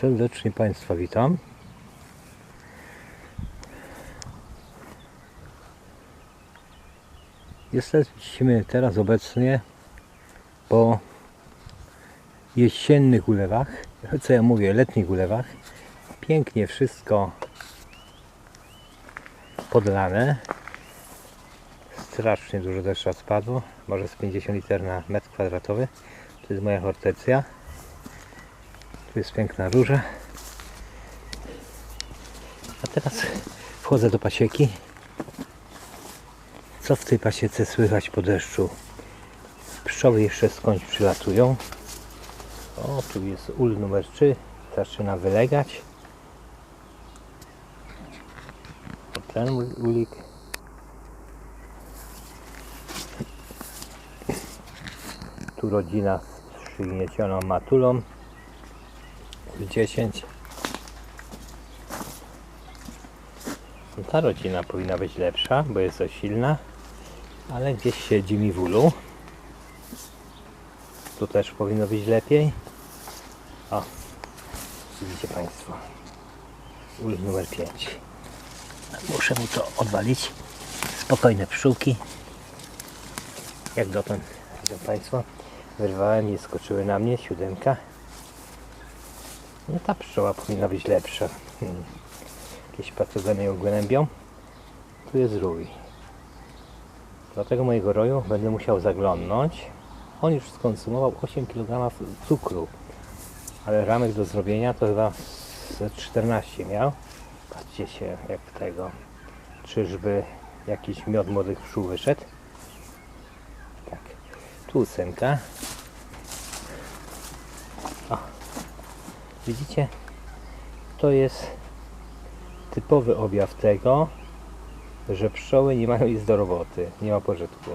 Serdecznie Państwa witam. Jesteśmy teraz obecnie po jesiennych ulewach, co ja mówię, letnich ulewach. Pięknie wszystko podlane. Strasznie dużo deszcza spadło, może z 50 liter na metr kwadratowy. To jest moja hortecja. Tu jest piękna róża. A teraz wchodzę do pasieki. Co w tej pasiece słychać po deszczu? Pszczoły jeszcze skądś przylatują. O, tu jest ul numer 3. Zaczyna wylegać. Ten ul- ulik. Tu rodzina z przygniecioną matulą. 10. No Ta rodzina powinna być lepsza, bo jest dość silna, ale gdzieś siedzi mi w ulu. Tu też powinno być lepiej. O, widzicie Państwo. Ul numer 5. Muszę mu to odwalić. Spokojne pszczółki. Jak dotąd, widzą Państwo, wyrwałem i skoczyły na mnie, siódemka. No ta pszczoła powinna być lepsza. Hmm. Jakieś patogeny ją głębią. Tu jest rój. Do tego mojego roju będę musiał zaglądnąć. On już skonsumował 8 kg cukru. Ale ramek do zrobienia to chyba z 14 miał. Patrzcie się jak tego. Czyżby jakiś miod młodych pszczół wyszedł? Tak. Tu ósemka. Widzicie? To jest typowy objaw tego, że pszczoły nie mają nic do roboty, nie ma pożytku.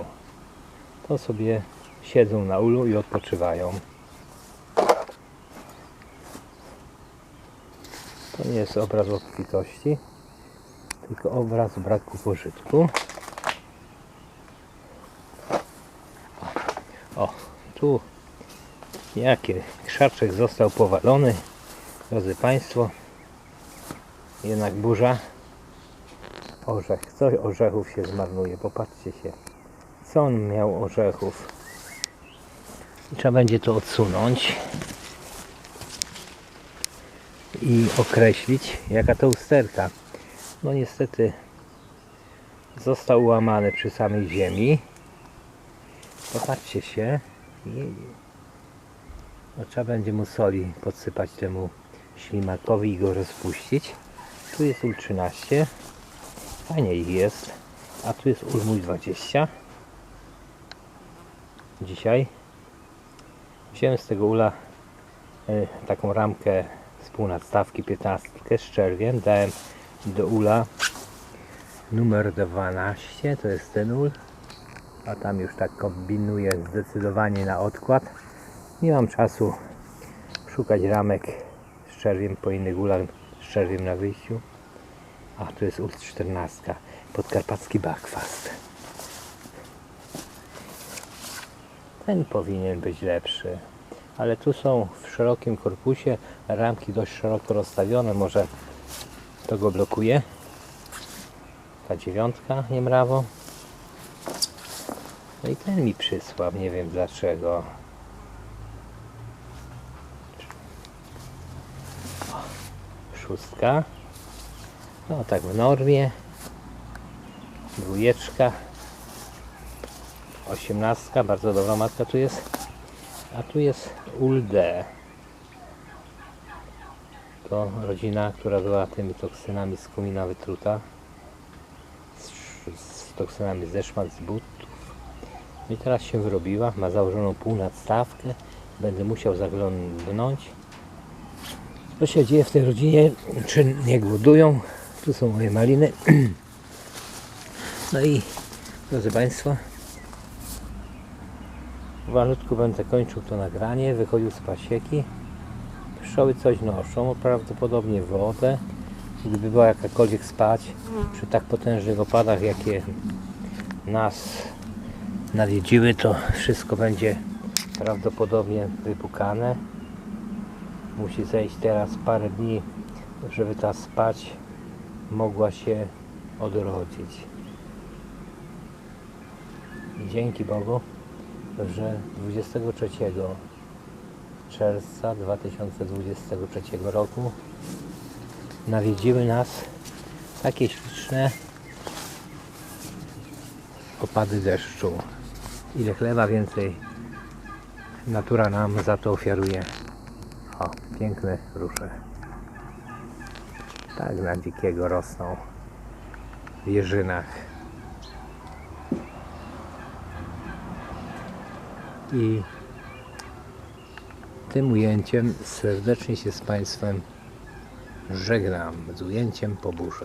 To sobie siedzą na ulu i odpoczywają. To nie jest obraz obfitości, tylko obraz braku pożytku. O, tu jaki krzaczek został powalony, drodzy Państwo. Jednak burza. Orzech. Coś orzechów się zmarnuje. Popatrzcie się. Co on miał orzechów? Trzeba będzie to odsunąć. I określić jaka to usterka. No niestety został ułamany przy samej ziemi. Popatrzcie się. No, trzeba będzie mu soli podsypać temu ślimakowi i go rozpuścić. Tu jest ul 13. Fajnie ich jest. A tu jest ul mój 20. Dzisiaj wziąłem z tego ula y, taką ramkę z półnadstawki 15 z czerwiem. Dałem do ula numer 12. To jest ten ul. A tam już tak kombinuję zdecydowanie na odkład. Nie mam czasu szukać ramek z czerwiem po innych ulach z czerwiem na wyjściu. A tu jest ult 14. Podkarpacki bakwast. Ten powinien być lepszy. Ale tu są w szerokim korpusie ramki dość szeroko rozstawione. Może to go blokuje. Ta dziewiątka niemrawo. No i ten mi przysłał. Nie wiem dlaczego. Szóstka. No tak w normie. Dwójeczka. Osiemnastka, bardzo dobra matka tu jest. A tu jest ULD. To rodzina, która była tymi toksynami z kumina wytruta. Z, z toksynami ze szmat, z butów. I teraz się wyrobiła. Ma założoną półnadstawkę. Będę musiał zaglądnąć co się dzieje w tej rodzinie, czy nie głodują. Tu są moje maliny. No i drodzy Państwo, powolutku będę kończył to nagranie, wychodził z pasieki. Pszczoły coś noszą, prawdopodobnie wodę. Gdyby była jakakolwiek spać przy tak potężnych opadach, jakie nas nawiedziły, to wszystko będzie prawdopodobnie wypukane. Musi zejść teraz parę dni, żeby ta spać mogła się odrodzić. I dzięki Bogu, że 23 czerwca 2023 roku nawiedziły nas takie śliczne opady deszczu. Ile chleba więcej natura nam za to ofiaruje. O, piękne rusze. Tak na dzikiego rosną w jeżynach. I tym ujęciem serdecznie się z Państwem żegnam. Z ujęciem po burzy.